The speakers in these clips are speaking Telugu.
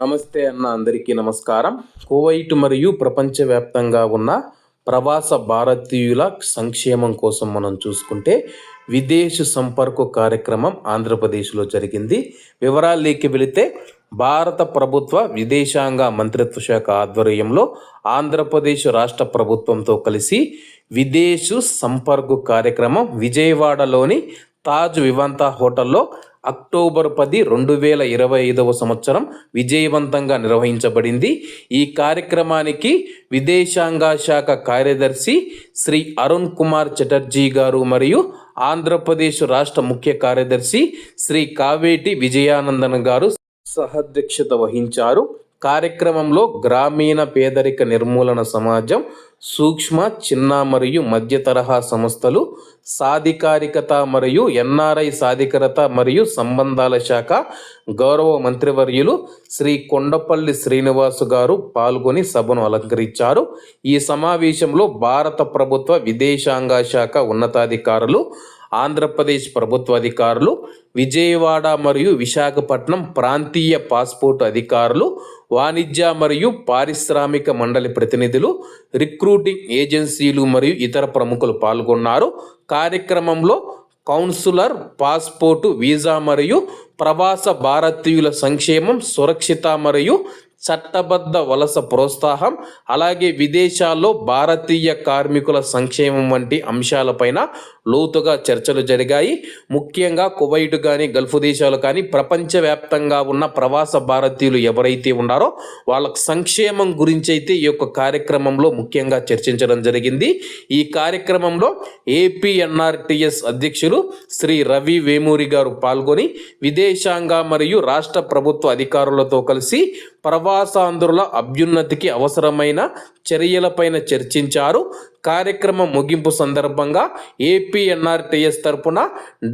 నమస్తే అన్న అందరికీ నమస్కారం. కువైట్ మరియు ప్రపంచవ్యాప్తంగా ఉన్న ప్రవాస భారతీయుల సంక్షేమం కోసం మనం చూసుకుంటే విదేశ సంపర్క కార్యక్రమం ఆంధ్రప్రదేశ్లో జరిగింది. వివరాల్లోకి వెళితే భారత ప్రభుత్వ విదేశాంగ మంత్రిత్వ శాఖ ఆధ్వర్యంలో ఆంధ్రప్రదేశ్ రాష్ట్ర ప్రభుత్వంతో కలిసి విదేశ సంపర్క కార్యక్రమం విజయవాడలోని తాజ్ వివంత హోటల్లో అక్టోబర్ పది రెండు వేల ఇరవై ఐదవ సంవత్సరం విజయవంతంగా నిర్వహించబడింది. ఈ కార్యక్రమానికి విదేశాంగ శాఖ కార్యదర్శి శ్రీ అరుణ్ కుమార్ చటర్జీ గారు మరియు ఆంధ్రప్రదేశ్ రాష్ట్ర ముఖ్య కార్యదర్శి శ్రీ కావేటి విజయానందన్ గారు సహాధ్యక్షత వహించారు. కార్యక్రమంలో గ్రామీణ పేదరిక నిర్మూలన సమాజం సూక్ష్మ చిన్న మరియు మధ్య తరహా సంస్థలు సాధికారికత మరియు ఎన్ఆర్ఐ సాధికారత మరియు సంబంధాల శాఖ గౌరవ మంత్రివర్యులు శ్రీ కొండపల్లి శ్రీనివాసు గారు పాల్గొని సభను అలంకరించారు. ఈ సమావేశంలో భారత ప్రభుత్వ విదేశాంగ శాఖ ఉన్నతాధికారులు ఆంధ్రప్రదేశ్ ప్రభుత్వ అధికారులు విజయవాడ మరియు విశాఖపట్నం ప్రాంతీయ పాస్పోర్ట్ అధికారులు వాణిజ్య మరియు పారిశ్రామిక మండలి ప్రతినిధులు రిక్రూటింగ్ ఏజెన్సీలు మరియు ఇతర ప్రముఖులు పాల్గొన్నారు. కార్యక్రమంలో కౌన్సిలర్ పాస్పోర్టు వీసా మరియు ప్రవాస భారతీయుల సంక్షేమం సురక్షిత మరియు చట్టబద్ధ వలస ప్రోత్సాహం అలాగే విదేశాల్లో భారతీయ కార్మికుల సంక్షేమం వంటి అంశాలపైన లోతుగా చర్చలు జరిగాయి. ముఖ్యంగా కువైట్ కానీ గల్ఫ్ దేశాలు కానీ ప్రపంచవ్యాప్తంగా ఉన్న ప్రవాస భారతీయులు ఎవరైతే ఉన్నారో వాళ్ళ సంక్షేమం గురించి అయితే ఈ యొక్క కార్యక్రమంలో ముఖ్యంగా చర్చించడం జరిగింది. ఈ కార్యక్రమంలో ఏపీఎన్ఆర్టీఎస్ అధ్యక్షులు శ్రీ రవి వేమూరి గారు పాల్గొని విదేశాంగ మరియు రాష్ట్ర ప్రభుత్వ అధికారులతో కలిసి ప్రవాసాంధ్రుల అభ్యున్నతికి అవసరమైన చర్యలపైన చర్చించారు. కార్యక్రమం ముగింపు సందర్భంగా ఏపీఎన్ఆర్టీఎస్ తరపున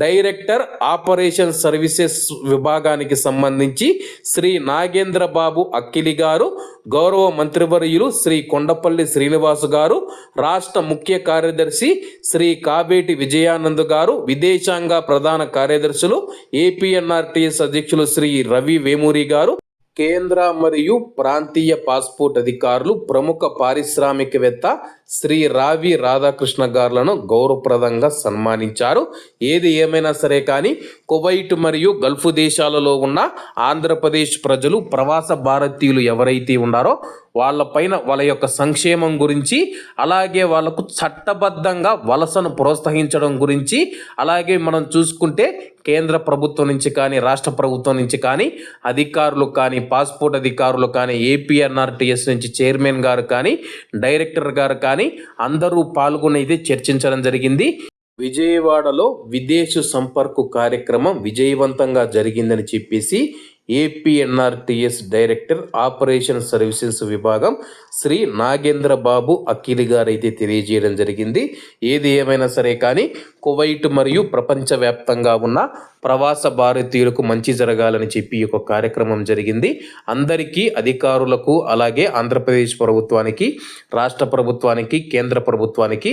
డైరెక్టర్ ఆపరేషన్ సర్వీసెస్ విభాగానికి సంబంధించి శ్రీ నాగేంద్ర బాబు అక్కిలి గారు గౌరవ మంత్రివర్యులు శ్రీ కొండపల్లి శ్రీనివాసు గారు రాష్ట్ర ముఖ్య కార్యదర్శి శ్రీ కావేటి విజయానంద్ గారు విదేశాంగ ప్రధాన కార్యదర్శులు ఏపీఎన్ఆర్టీఎస్ అధ్యక్షులు శ్రీ రవి వేమూరి గారు కేంద్ర మరియు ప్రాంతీయ పాస్పోర్ట్ అధికారులు ప్రముఖ పారిశ్రామికవేత్త శ్రీ రావి రాధాకృష్ణ గారులను గౌరవప్రదంగా సన్మానించారు. ఏది ఏమైనా సరే కానీ కువైట్ మరియు గల్ఫ్ దేశాలలో ఉన్న ఆంధ్రప్రదేశ్ ప్రజలు ప్రవాస భారతీయులు ఎవరైతే ఉన్నారో వాళ్ళపైన వాళ్ళ యొక్క సంక్షేమం గురించి అలాగే వాళ్ళకు చట్టబద్ధంగా వలసను ప్రోత్సహించడం గురించి అలాగే మనం చూసుకుంటే కేంద్ర ప్రభుత్వం నుంచి కానీ రాష్ట్ర ప్రభుత్వం నుంచి కానీ అధికారులు కానీ పాస్పోర్ట్ అధికారులు కానీ ఏపీఎన్ఆర్టీఎస్ నుంచి చైర్మన్ గారు కానీ డైరెక్టర్ గారు కానీ అందరూ పాల్గొని అయితే చర్చించడం జరిగింది. విజయవాడలో విదేశ సంపర్క కార్యక్రమం విజయవంతంగా జరిగిందని చెప్పేసి ఏపీఎన్ఆర్టీఎస్ డైరెక్టర్ ఆపరేషన్ సర్వీసెస్ విభాగం శ్రీ నాగేంద్ర బాబు అఖిల్ గారు అయితే తెలియజేయడం జరిగింది. ఏది ఏమైనా సరే కానీ కువైట్ మరియు ప్రపంచవ్యాప్తంగా ఉన్న ప్రవాస భారతీయులకు మంచి జరగాలని చెప్పి ఒక కార్యక్రమం జరిగింది. అందరికీ అధికారులకు అలాగే ఆంధ్రప్రదేశ్ ప్రభుత్వానికి రాష్ట్ర ప్రభుత్వానికి కేంద్ర ప్రభుత్వానికి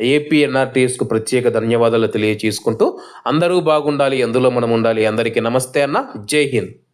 ఏపీఎన్ఆర్టీఎస్కు ప్రత్యేక ధన్యవాదాలు తెలియజేసుకుంటూ అందరూ బాగుండాలి అందులో మనం ఉండాలి. అందరికీ నమస్తే అన్న. జై హింద్.